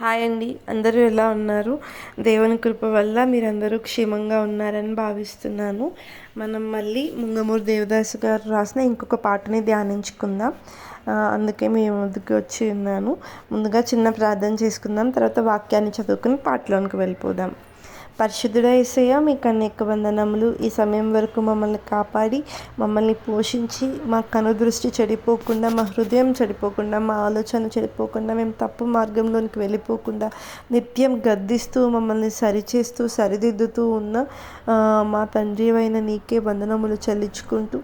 Hi అండి. అందరూ ఎలా ఉన్నారు? దేవుని కృప వల్ల మీరందరూ క్షేమంగా ఉన్నారని భావిస్తున్నాను. మనం మళ్ళీ ముంగమూరు దేవదాసు గారు రాసిన ఇంకొక పాటని ధ్యానించుకుందాం. అందుకే మీ ముందుకు వచ్చి ఉన్నాను. ముందుగా చిన్న ప్రార్థన చేసుకుందాం. తర్వాత వాక్యాన్ని చదువుకుని పాటలోనికి వెళ్ళిపోదాం. పరిశుద్ధుడ యేసయ్య మీకు అనేక వందనములు ఈ సమయం వరకు మమ్మల్ని కాపాడి మమ్మల్ని పోషించి మా కనుదృష్టి చెడిపోకుండా మా హృదయం చెడిపోకుండా మా ఆలోచన చెడిపోకుండా మేము తప్పు మార్గంలోనికి వెళ్ళిపోకుండా నిత్యం గద్దిస్తూ మమ్మల్ని సరిచేస్తూ సరిదిద్దుతూ ఉన్న మా తండ్రి అయిన నీకే వందనములు చెల్లించుకుంటూ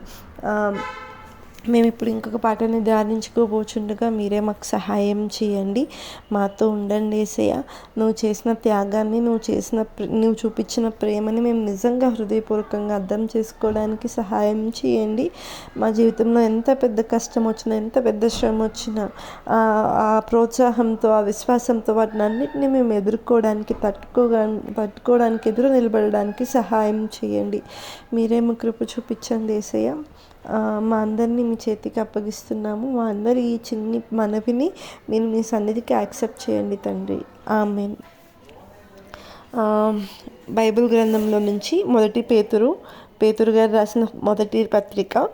మేము ఇప్పుడు ఇంకొక పాటని ధ్యానించుకోబోచుండగా మీరే మాకు సహాయం చేయండి. మాతో ఉండండి ఏసయ్య. నువ్వు చేసిన త్యాగాన్ని నువ్వు చేసిన ప్ర- నువ్వు చూపించిన ప్రేమని మేము నిజంగా హృదయపూర్వకంగా అర్థం చేసుకోవడానికి సహాయం చేయండి. మా జీవితంలో ఎంత పెద్ద కష్టం వచ్చినా ఎంత పెద్ద శ్రమ వచ్చినా ఆ ప్రోత్సాహంతో ఆ విశ్వాసంతో వాటిని అన్నింటినీ మేము ఎదుర్కోవడానికి తట్టుకోగా తట్టుకోవడానికి ఎదురు నిలబడడానికి సహాయం చేయండి. మీరే మా కృప చూపించండి ఏసయ్య. మా అందరినీ మీ చేతికి అప్పగిస్తున్నాము. మా అందరి ఈ చిన్ని మనవిని మీరు మీ సన్నిధికి యాక్సెప్ట్ చేయండి తండ్రి. ఆమెన్. బైబిల్ గ్రంథంలో నుంచి మొదటి పేతురు పేతురు గారు రాసిన మొదటి పత్రిక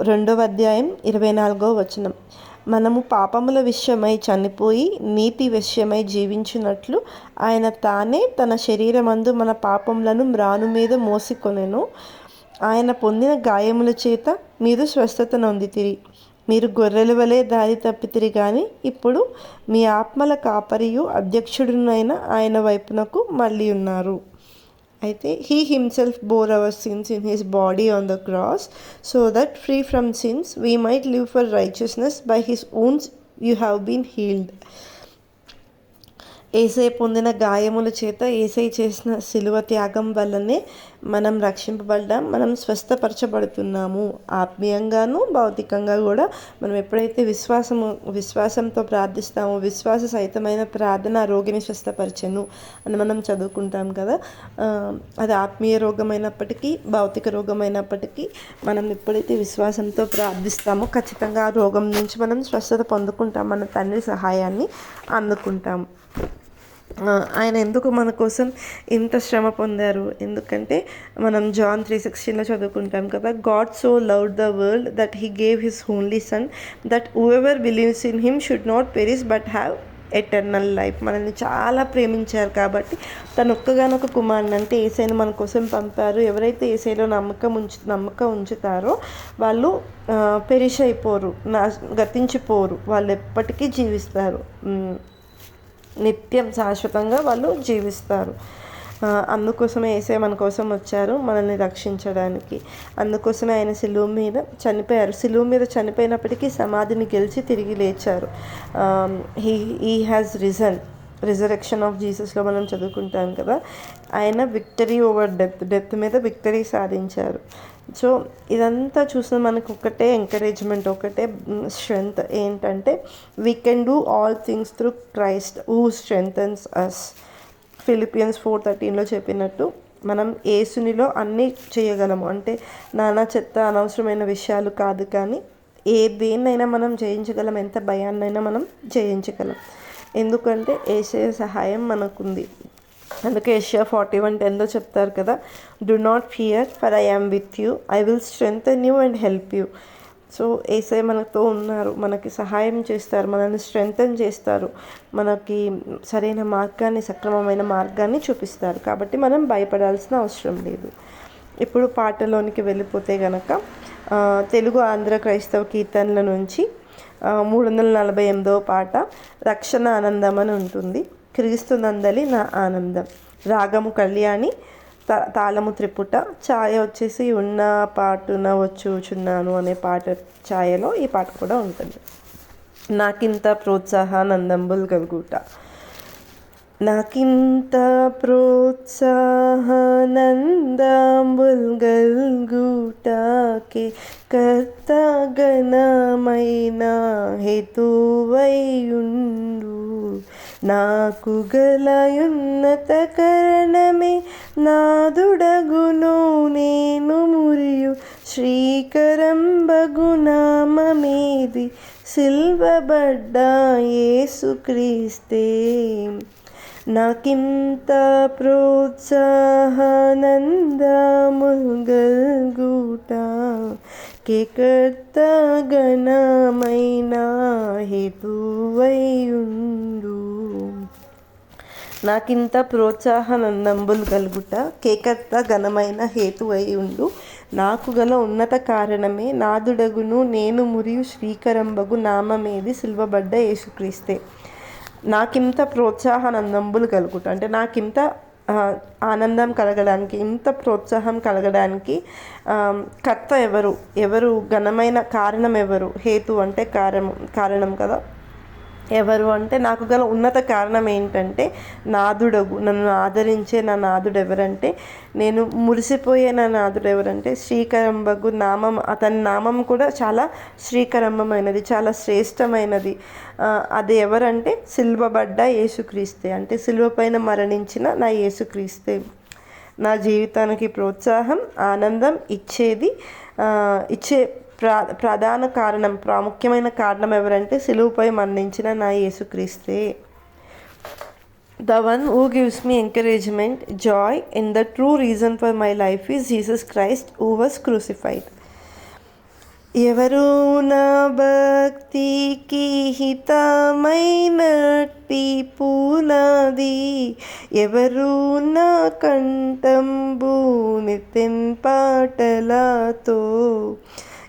రెండవ అధ్యాయం ఇరవై నాలుగో వచనం. మనము పాపముల విషయమై చనిపోయి నీతి విషయమై జీవించినట్లు ఆయన తానే తన శరీరమందు మన పాపములను మ్రాను మీద మోసికొనెను ఆయన పొందిన గాయముల చేత మీరు స్వస్థత నొందితిరి. మీరు గొర్రెల వలె దారి తప్పితిరి కానీ ఇప్పుడు మీ ఆత్మల కాపరియు అధ్యక్షుడునైన ఆయన వైపునకు మళ్ళీ ఉన్నారు. అయితే he himself bore our sins in his body on the cross so that free from sins we might live for righteousness by his wounds you have been healed ఏసై పొందిన గాయముల చేత ఏసై చేసిన శిలువ త్యాగం వల్లనే మనం రక్షింపబడ్డాం మనం స్వస్థపరచబడుతున్నాము. ఆత్మీయంగాను భౌతికంగా కూడా మనం ఎప్పుడైతే విశ్వాసము విశ్వాసంతో ప్రార్థిస్తామో విశ్వాస సహితమైన ప్రార్థన ఆ రోగిని స్వస్థపరచను అని మనం చదువుకుంటాం కదా. అది ఆత్మీయ రోగమైనప్పటికీ భౌతిక రోగమైనప్పటికీ మనం ఎప్పుడైతే విశ్వాసంతో ప్రార్థిస్తామో ఖచ్చితంగా ఆ రోగం నుంచి మనం స్వస్థత పొందుకుంటాం మన తండ్రి సహాయాన్ని అందుకుంటాం. ఆయన ఎందుకు మన కోసం ఇంత శ్రమ పొందారు? ఎందుకంటే మనం జాన్ త్రీ సిక్స్టీన్లో చదువుకుంటాం కదా God so love the world that he gave his only son that ever believes in him should not perish but have eternal life మనల్ని చాలా ప్రేమించారు కాబట్టి తను ఒక్కగానొక కుమారుని అంటే ఏసైని మన కోసం పంపారు. ఎవరైతే ఏసైలో నమ్మకం ఉంచు నమ్మకం ఉంచుతారో వాళ్ళు పెరిష్ అయిపోరు నా గతించిపోరు. వాళ్ళు ఎప్పటికీ జీవిస్తారు. నిత్యం శాశ్వతంగా వాళ్ళు జీవిస్తారు. అందుకోసమే ఏసే మన కోసం వచ్చారు మనల్ని రక్షించడానికి. అందుకోసమే ఆయన సిలువు మీద చనిపోయారు. సిలువ మీద చనిపోయినప్పటికీ సమాధిని గెలిచి తిరిగి లేచారు. He he has risen resurrection of జీసస్లో మనం చదువుకుంటాం కదా. ఆయన విక్టరీ ఓవర్ డెత్ డెత్ మీద విక్టరీ సాధించారు. సో ఇదంతా చూసిన మనకు ఒకటే ఎంకరేజ్మెంట్ ఒకటే స్ట్రెంగ్త్ ఏంటంటే we can do all things through Christ who strengthens us Philippians four థర్టీన్లో చెప్పినట్టు మనం ఏసునిలో అన్నీ చేయగలము. అంటే నానా చెత్త అనవసరమైన విషయాలు కాదు కానీ ఏ దేన్నైనా మనం జయించగలం ఎంత భయాన్నైనా మనం జయించగలం. ఎందుకంటే ఏసే సహాయం మనకుంది. అందుకే ఏషియా ఫార్టీ వన్ టెన్లో చెప్తారు కదా do not fear for I am with you I will strengthen you and help you so ఏసై మనతో ఉన్నారు మనకి సహాయం చేస్తారు మనల్ని స్ట్రెంగ్తన్ చేస్తారు మనకి సరైన మార్గాన్ని సక్రమమైన మార్గాన్ని చూపిస్తారు. కాబట్టి మనం భయపడాల్సిన అవసరం లేదు. ఇప్పుడు పాటలోనికి వెళ్ళిపోతే గనక తెలుగు ఆంధ్ర క్రైస్తవ కీర్తనల నుంచి మూడు వందల నలభై ఎనిమిదవ పాట రక్షణ ఆనందం అని ఉంటుంది. క్రీస్తునందలి నా ఆనందం. రాగము కళ్యాణి తా తాళము త్రిపుట ఛాయ వచ్చేసి ఉన్న పాటున వచ్చుచున్నాను అనే పాట ఛాయలో ఈ పాట కూడా ఉంటుంది. నాకింత ప్రోత్సాహానందంబుల్ కలుగుట నాకింత ప్రోత్సాహనందంబుల్ కర్తగణమైన కర్త హేతువైయుండు. నాకు గలయున్నత కరణమే నాదుడగును నేను మురియు శ్రీకరంబగునామేది సిల్వబడ్డ యేసుక్రీస్తే. నాకింత ప్రోత్సాహనందముగల్గుట కేకర్త గణమైన హేతువైయుండు. నాకింత ప్రోత్సాహనందంబులు కలుగుట కేకర్త ఘనమైన హేతువై ఉండు నాకు గల ఉన్నత కారణమే నాదుడగును నేను మురియు శ్రీకరంబగు నామమేది సిల్వబడ్డ యేసుక్రీస్తే. నాకింత ప్రోత్సాహానందంబులు కలుగుట అంటే నాకింత ఆనందం కలగడానికి ఇంత ప్రోత్సాహం కలగడానికి కర్త ఎవరు? ఎవరు ఘనమైన కారణం ఎవరు? హేతు అంటే కారణం కారణం కదా? ఎవరు అంటే నాకు గల ఉన్నత కారణం ఏంటంటే నాదుడగు నన్ను ఆదరించే నా నాదుడు ఎవరంటే నేను మురిసిపోయే నా నాదుడు ఎవరంటే శ్రీకరంబగు నామం అతని నామం కూడా చాలా శ్రీకరంభమైనది చాలా శ్రేష్టమైనది. అది ఎవరంటే సిల్వబడ్డ యేసుక్రీస్తే అంటే సిల్వ పైన మరణించిన నా యేసుక్రీస్తే. నా జీవితానికి ప్రోత్సాహం ఆనందం ఇచ్చేది ఇచ్చే ప్రా ప్రధాన కారణం ప్రాముఖ్యమైన కారణం ఎవరంటే సిలువుపై మరణించిన నా యేసుక్రీస్తే. The one who gives me encouragement joy in the true reason for my life is Jesus Christ who was crucified. ఎవరు నా భక్తికి హితమైనట్టి పూనాది ఎవరు నా కంఠంబు నితిన్ పాటలతో?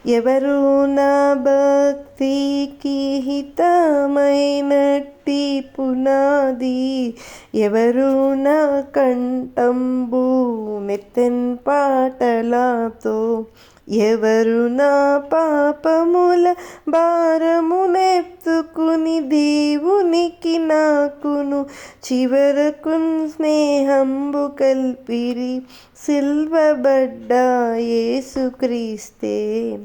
ఎవరు నా భక్తికి హితమైనట్టి పునాది? ఎవరు నా కంఠంబు మెత్తెన్ పాటలతో? ఎవరు నా పాపముల భారమునెత్తుకుని దేవునికి నాకును చివరకు స్నేహంబు కల్పిరి సిల్వబడ్డ యేసుక్రీస్తే.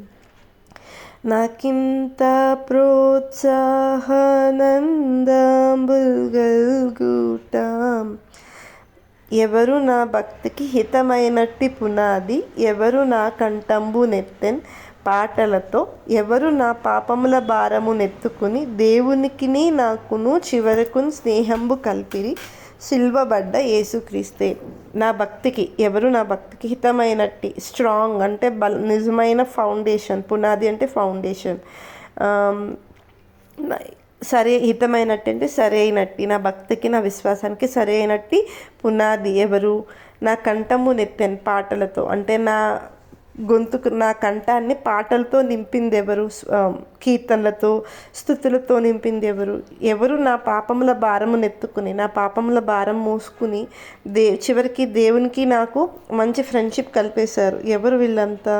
నాకింత ప్రోత్సాహనందంబుల్గల్గుట ఎవరు నా భక్తికి హితమైనట్టి పునాది ఎవరు నా కంఠంబు నెత్తెన్ పాటలతో ఎవరు నా పాపముల భారము నెత్తుకుని దేవునికిని నాకును చివరకు స్నేహంబు కలిపిరి సిల్వబడ్డ యేసుక్రీస్తే. నా భక్తికి ఎవరు నా భక్తికి హితమైనట్టి స్ట్రాంగ్ అంటే బల నిజమైన ఫౌండేషన్ పునాది అంటే ఫౌండేషన్. సరే హితమైనట్టు అంటే అయినట్టి నా భక్తికి నా విశ్వాసానికి సరైనట్టి పునాది ఎవరు? నా కంఠము నెత్తాను పాటలతో అంటే నా గొంతుకు నా కంఠాన్ని పాటలతో నింపింది ఎవరు కీర్తనలతో స్థుతులతో నింపింది ఎవరు ఎవరు నా పాపముల భారము నెత్తుకుని నా పాపముల భారం మోసుకుని దే చివరికి దేవునికి నాకు మంచి ఫ్రెండ్షిప్ కలిపేశారు. ఎవరు వీళ్ళంతా?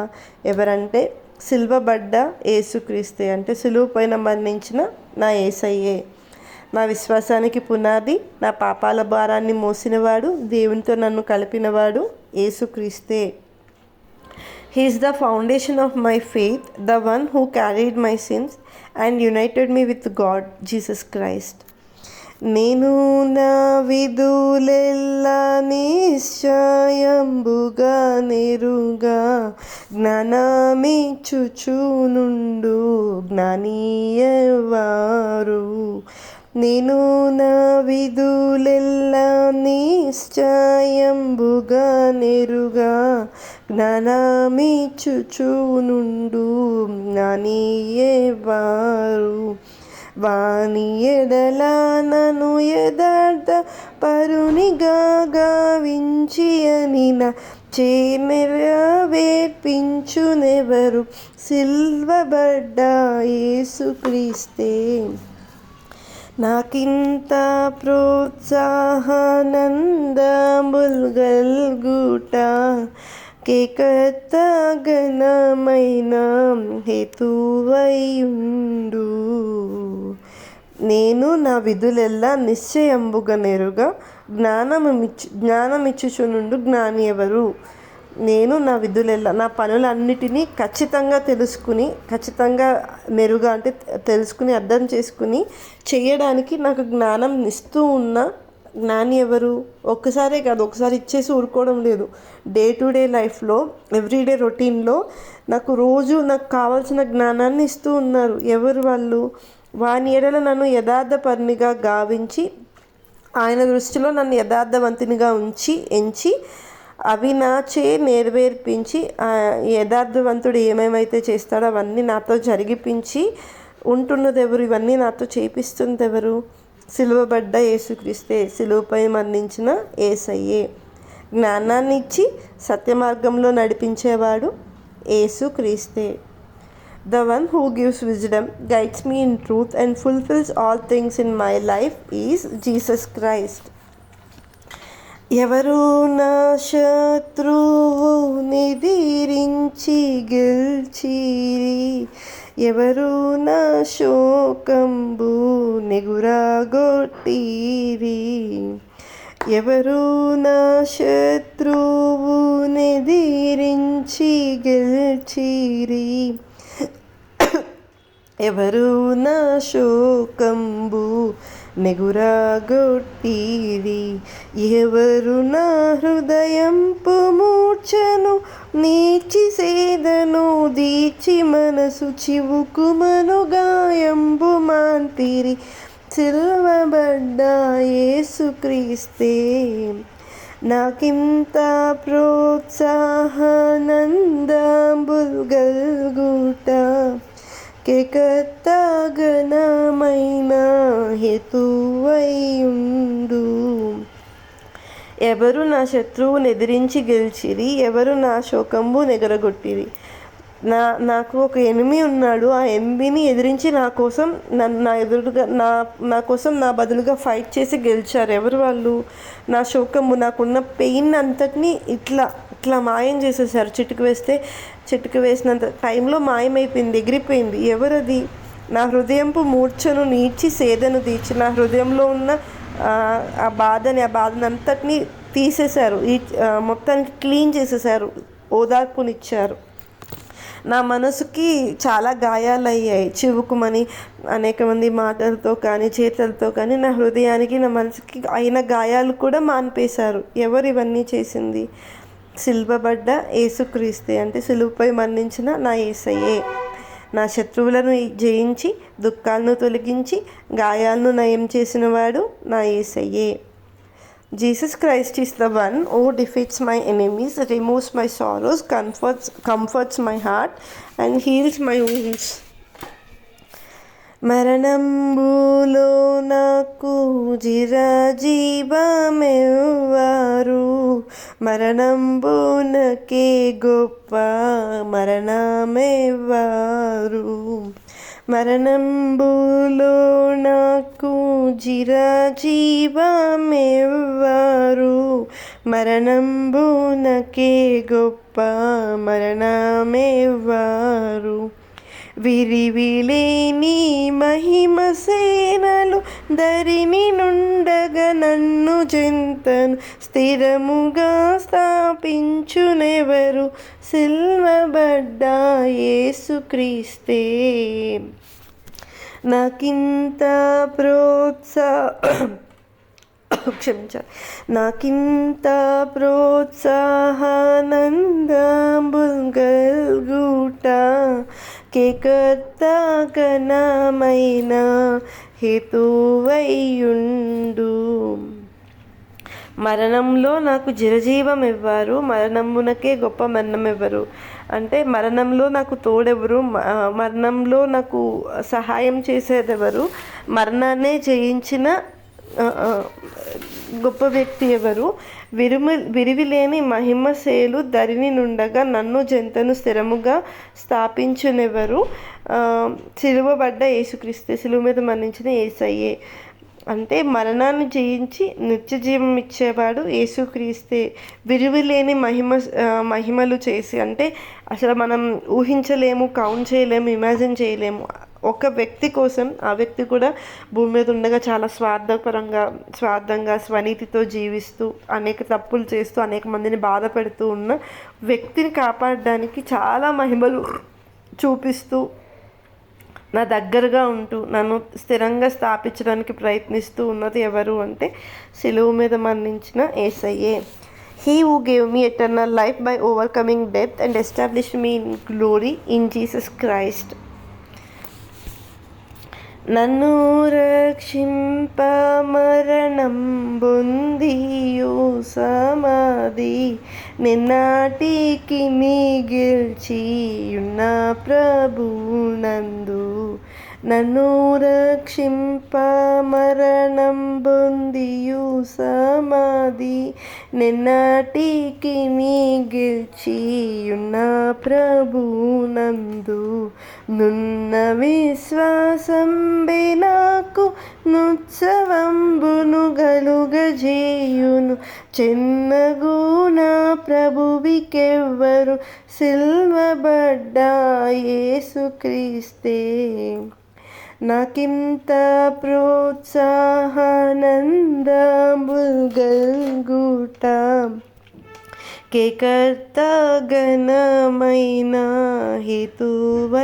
ఎవరంటే సిల్వబడ్డ ఏసుక్రీస్తే అంటే సులువు పైన మరణించిన నా ఏసయ్యే నా విశ్వాసానికి పునాది నా పాపాల భారాన్ని మోసినవాడు దేవునితో నన్ను కలిపినవాడు యేసుక్రీస్తే he's the foundation of my faith the one who carried my sins and united me with God Jesus Christ నేను నా విధులెల్లా నిశ్చయంబుగా నెరుగా జ్ఞానమిచ్చుచునుండు జ్ఞానీయవారు. నేను నా విధులెల్లా నిశ్చయంబుగా నెరుగా జ్ఞానమిచ్చుచునుండు జ్ఞానీయవారు. వాణి ఎడల నను యథార్థ పరునిగా గావించి అని నా చేమెరవేర్పించునెవరు సిల్వబడ్డ యేసుక్రీస్తే. నాకింత ప్రోత్సాహానందముల్గల్గుట కేకత ఘనమైన హేతువైయుండు. నేను నా విధులెల్లా నిశ్చయంబుగా నెరుగా జ్ఞానమిచ్చు జ్ఞానమిచ్చుచునుండు జ్ఞాని ఎవరు? నేను నా విధులెల్లా నా పనులన్నిటినీ ఖచ్చితంగా తెలుసుకుని ఖచ్చితంగా మెరుగా అంటే తెలుసుకుని అర్థం చేసుకుని చేయడానికి నాకు జ్ఞానం ఇస్తూ ఉన్న జ్ఞాని ఎవరు? ఒక్కసారే కాదు ఒకసారి ఇచ్చేసి ఊరుకోవడం లేదు. డే టు డే లైఫ్లో ఎవ్రీడే రొటీన్లో నాకు రోజు నాకు కావాల్సిన జ్ఞానాన్ని ఇస్తూ ఉన్నారు. ఎవరు వాళ్ళు? వాని ఎడల నన్ను యథార్థపరినిగా గావించి ఆయన దృష్టిలో నన్ను యథార్థవంతునిగా ఉంచి ఎంచి అవి నాచే నెరవేర్పించి యథార్థవంతుడు ఏమేమైతే చేస్తాడో అవన్నీ నాతో జరిగిపించి ఉంటున్నది ఎవరు ఇవన్నీ నాతో చేపిస్తుంది ఎవరు సిలువబడ్డ యేసుక్రీస్తే సిలువపై మరణించిన ఏసయ్యే. జ్ఞానాన్ని ఇచ్చి సత్య మార్గంలో నడిపించేవాడు యేసుక్రీస్తే. The one who gives wisdom guides me in truth and fulfils all things in my life is Jesus Christ. ఎవరు నా శత్రువు నిధీరించి గెల్చిరి. ఎవరు నా శోకంబు నెగురాగొట్టిరి? ఎవరు నా శత్రువు నిదిరించి గెలిచిరి? ఎవరు నా శోకంబు నెగురాగొట్టిరి? ఎవరు నా హృదయం పుమూర్చను నీచి సేదను దీచి మనసు చివుకుమను గాయంబు మాంతిరి సిల్వబడ్డ యేసుక్రీస్తే నాకింత ప్రోత్సాహానందంబుల్ గల్గుట హేతువైయుండు. ఎవరు నా శత్రువు ఎదిరించి గెలిచిరి ఎవరు నా శోకంబు నెగరగొట్టిరి. నా నాకు ఒక ఎనిమి ఉన్నాడు. ఆ ఎనిమిని ఎదిరించి నా కోసం నన్ను నా ఎదురుగా నా నా కోసం నా బదులుగా ఫైట్ చేసి గెలిచారు. ఎవరు వాళ్ళు? నా శోకము నాకున్న పెయిన్ అంతటిని ఇట్లా ఇట్లా మాయం చేసేసారు. చిటుకు వేస్తే చిటుకు వేసినంత టైంలో మాయమైపోయింది ఎగిరిపోయింది. ఎవరది? నా హృదయంపు మూర్ఛను నీడ్చి సేదను తీర్చి నా హృదయంలో ఉన్న ఆ, బాధని ఆ బాధని అంతటిని తీసేశారు. ఈ మొత్తానికి క్లీన్ చేసేసారు ఓదార్పునిచ్చారు. నా మనసుకి చాలా గాయాలయ్యాయి. చివుకుమని అనేక మంది మాటలతో కానీ చేతులతో కానీ నా హృదయానికి నా మనసుకి అయిన గాయాలు కూడా మాన్పేశారు. ఎవరు ఇవన్నీ చేసింది? సిల్వబడ్డ ఏసుక్రీస్తే అంటే సిలువపై మరణించిన నా ఏసయ్యే నా శత్రువులను జయించి దుఃఖాలను తొలగించి గాయాలను నయం చేసినవాడు నా ఏసయ్యే Jesus Christ is the one who defeats my enemies, removes my sorrows, comforts, comforts my heart, and heals my wounds. మరణంబులో నాకు జిరజీవమెవ్వారు మరణంబునకే గొప్ప మరణమెవ్వారు మరణంబులో నాకు జిరజీవమెవ్వారు మరణంబునకే గొప్ప మరణమెవ్వారు? విరివిలేని మహిమ సేనలు ధరిని నుండగా నన్ను జంతను స్థిరముగా స్థాపించునెవరు? సిల్వబడ్డ యేసుక్రీస్తే నాకింత ప్రోత్సాహ క్షమించాలి. నాకింత ప్రోత్సాహానందా కేకర్తగనమైన హేతువయ్యుండు మరణంలో నాకు చిరజీవం ఇవ్వారు మరణమునకే గొప్ప మరణం ఇవ్వరు అంటే మరణంలో నాకు తోడెవరు మ- మరణంలో నాకు సహాయం చేసేదెవరు? మరణాన్నే జయించిన గొప్ప వ్యక్తి ఎవరు? విరుమ విరివిలేని మహిమశేలు ధరిని నుండగా నన్ను జంతను స్థిరముగా స్థాపించునెవరు? సిలువబడ్డ యేసుక్రీస్తే సిలువ మీద మరణించిన ఏసయ్యే. అంటే మరణాన్ని జయించి నిత్య జీవం ఇచ్చేవాడు యేసుక్రీస్తే. విరివిలేని మహిమ మహిమలు చేసి అంటే అసలు మనం ఊహించలేము కౌంట్ చేయలేము ఇమాజిన్ చేయలేము. ఒక వ్యక్తి కోసం ఆ వ్యక్తి కూడా భూమి మీద ఉండగా చాలా స్వార్థపరంగా స్వార్థంగా స్వనీతితో జీవిస్తూ అనేక తప్పులు చేస్తూ అనేక మందిని బాధ పెడుతూ ఉన్న వ్యక్తిని కాపాడడానికి చాలా మహిమలు చూపిస్తూ నా దగ్గరగా ఉంటూ నన్ను స్థిరంగా స్థాపించడానికి ప్రయత్నిస్తూ ఉన్నది ఎవరు అంటే సిలువు మీద మరణించిన ఏసయ్యే. He who gave me eternal life by overcoming death and establish me in glory in Jesus Christ నన్ను రక్షింప మరణం బొందియు సమాధి. నిన్నాటికి మిగిల్చియున్న ప్రభు నందు నన్ను రక్షింప మరణం బొందియు సమాధి. నిన్నటికి మిగిల్చియున్న ప్రభు నందు నున్న విశ్వాసం నాకు నుత్సవంబును గలుగజేయును. చిన్నగు నా ప్రభువికెవ్వరు సిల్వబడ్డా యేసుక్రీస్తే. నాకింత ప్రోత్సాహానందముల్గల్గుట కేకర్త ఘనమైన హేతువైయుండు.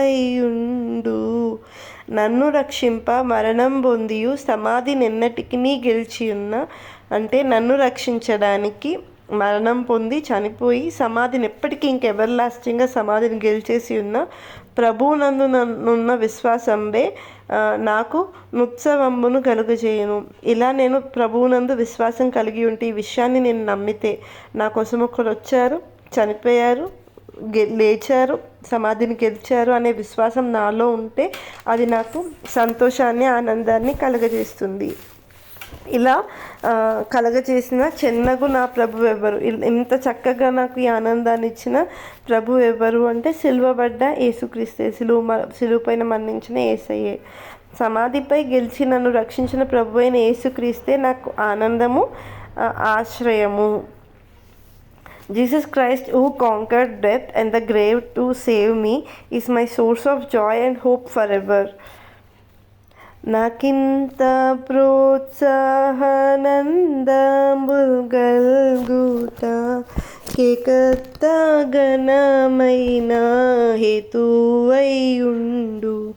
నన్ను రక్షింప మరణం పొందియు సమాధి నిన్నటికి గెలిచి ఉన్న అంటే నన్ను రక్షించడానికి మరణం పొంది చనిపోయి సమాధిని ఎప్పటికీ ఇంకెవర్ లాస్టింగ్గా సమాధిని గెలిచేసి ఉన్న ప్రభువునందు నన్నున్న విశ్వాసంబే నాకు నుత్సవంబును కలుగజేయును. ఇలా నేను ప్రభువునందు విశ్వాసం కలిగి ఉంటే ఈ విషయాన్ని నేను నమ్మితే నా కోసం ఒకరు వచ్చారు చనిపోయారు గె లేచారు సమాధిని గెలిచారు అనే విశ్వాసం నాలో ఉంటే అది నాకు సంతోషాన్ని ఆనందాన్ని కలుగజేస్తుంది. ఇలా కలగజేసిన చెన్నగు నా ప్రభు ఎవరు? ఇంత చక్కగా నాకు ఈ ఆనందాన్ని ఇచ్చిన ప్రభు ఎవరు అంటే సిలువబడ్డ యేసుక్రీస్తే సిలువ సిలువ పైన మరణించిన ఏసయ్యే. సమాధిపై గెలిచి నన్ను రక్షించిన ప్రభు అయిన యేసుక్రీస్తే నాకు ఆనందము ఆశ్రయము. Jesus Christ who conquered death and the grave to save me is my source of joy and hope for ever. నాకింత ప్రోత్సాహనందముగల్గుట కేకత్త ఘనమైన హేతువైయుండు.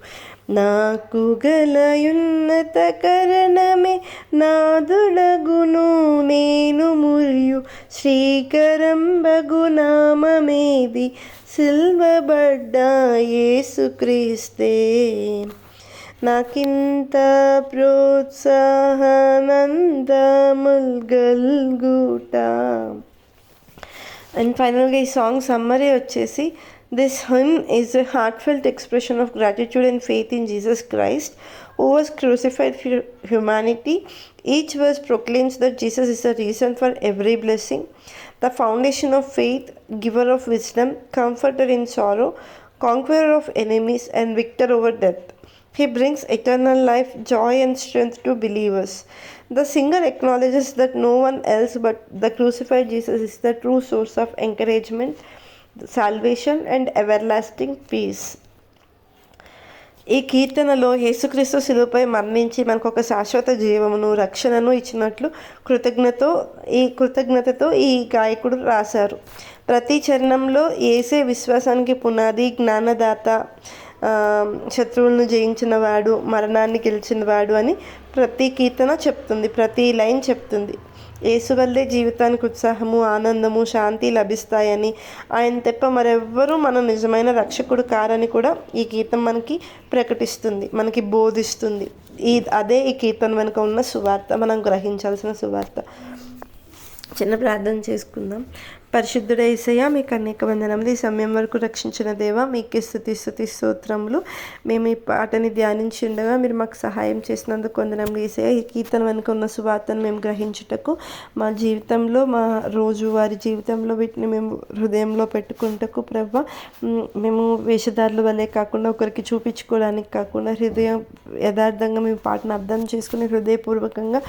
నాకు గలయున్నత కరణమే నాదుడగును నేను మురియు శ్రీకరంబగునామేది సిల్వబడ్డ యేసుక్రీస్తే. నాకింత ప్రోత్సాహానందముల్గల్గుట అండ్ ఫైనల్గా ఈ సాంగ్ సమ్మరీ వచ్చేసి this hymn is a heartfelt expression of gratitude and faith in Jesus Christ who was crucified for humanity. Each verse proclaims that Jesus is the reason for every blessing, the foundation of faith, giver of wisdom, comforter in sorrow, conqueror of enemies, and victor over death. He brings eternal life, joy, and strength to believers. The singer acknowledges that no one else but the crucified Jesus is the true source of encouragement, salvation, and everlasting peace. ఈ కీర్తనలో యేసుక్రీస్తు శిలువపై మరణించి మనకు ఒక శాశ్వత జీవమును రక్షణను ఇచ్చినట్లు కృతజ్ఞతో ఈ కృతజ్ఞతతో ఈ గాయకుడు రాశారు ప్రతి చరణంలో ఏసే విశ్వాసానికి పునాది జ్ఞానదాత శత్రువులను జయించిన వాడు మరణాన్ని గెలిచిన వాడు అని ప్రతి కీర్తన చెప్తుంది ప్రతి లైన్ చెప్తుంది. యేసు వల్లే జీవితానికి ఉత్సాహము ఆనందము శాంతి లభిస్తాయని ఆయన తప్ప మరెవ్వరూ మన నిజమైన రక్షకుడు కారని కూడా ఈ గీతం మనకి ప్రకటిస్తుంది మనకి బోధిస్తుంది. ఈ అదే ఈ కీర్తన వెనుక ఉన్న సువార్త మనం గ్రహించాల్సిన సువార్త. చిన్న ప్రార్థన చేసుకుందాం. పరిశుద్ధుడైసయ్య మీకు అనేక వందనములు. ఈ సమయం వరకు రక్షించిన దేవ మీకే స్థుతి స్థుతి స్తోత్రములు. మేము ఈ పాటని ధ్యానించి ఉండగా మీరు మాకు సహాయం చేసినందుకు వందనములు. ఏసయ్య ఈ కీర్తన వెనుక ఉన్న సువార్తను మేము గ్రహించుటకు మా జీవితంలో మా రోజువారి జీవితంలో వీటిని మేము హృదయంలో పెట్టుకుంటకు ప్రభ మేము వేషధారుల వల్లే కాకుండా ఒకరికి చూపించుకోవడానికి కాకుండా హృదయం యథార్థంగా మేము పాటను అర్థం చేసుకుని హృదయపూర్వకంగా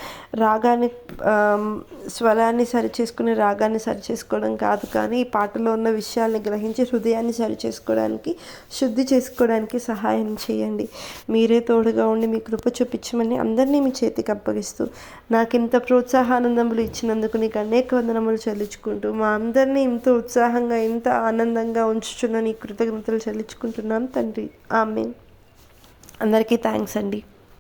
రాగాన్ని స్వరాన్ని సరి చేసుకుని రాగాన్ని సరి చేసుకోవడం కాదు కానీ ఈ పాటలో ఉన్న విషయాల్ని గ్రహించి హృదయాన్ని సరి చేసుకోవడానికి శుద్ధి చేసుకోవడానికి సహాయం చేయండి. మీరే తోడుగా ఉండి మీ కృప చూపించమని అందరినీ మీ చేతికి అప్పగిస్తూ నాకు ఇంత ప్రోత్సాహానందములు ఇచ్చినందుకు నీకు అనేక వందనములు చెల్లించుకుంటూ మా అందరినీ ఇంత ఉత్సాహంగా ఇంత ఆనందంగా ఉంచుచున్న నీ కృతజ్ఞతలు చెల్లించుకుంటున్నాను తండ్రి. ఆమె అందరికీ థ్యాంక్స్ అండి.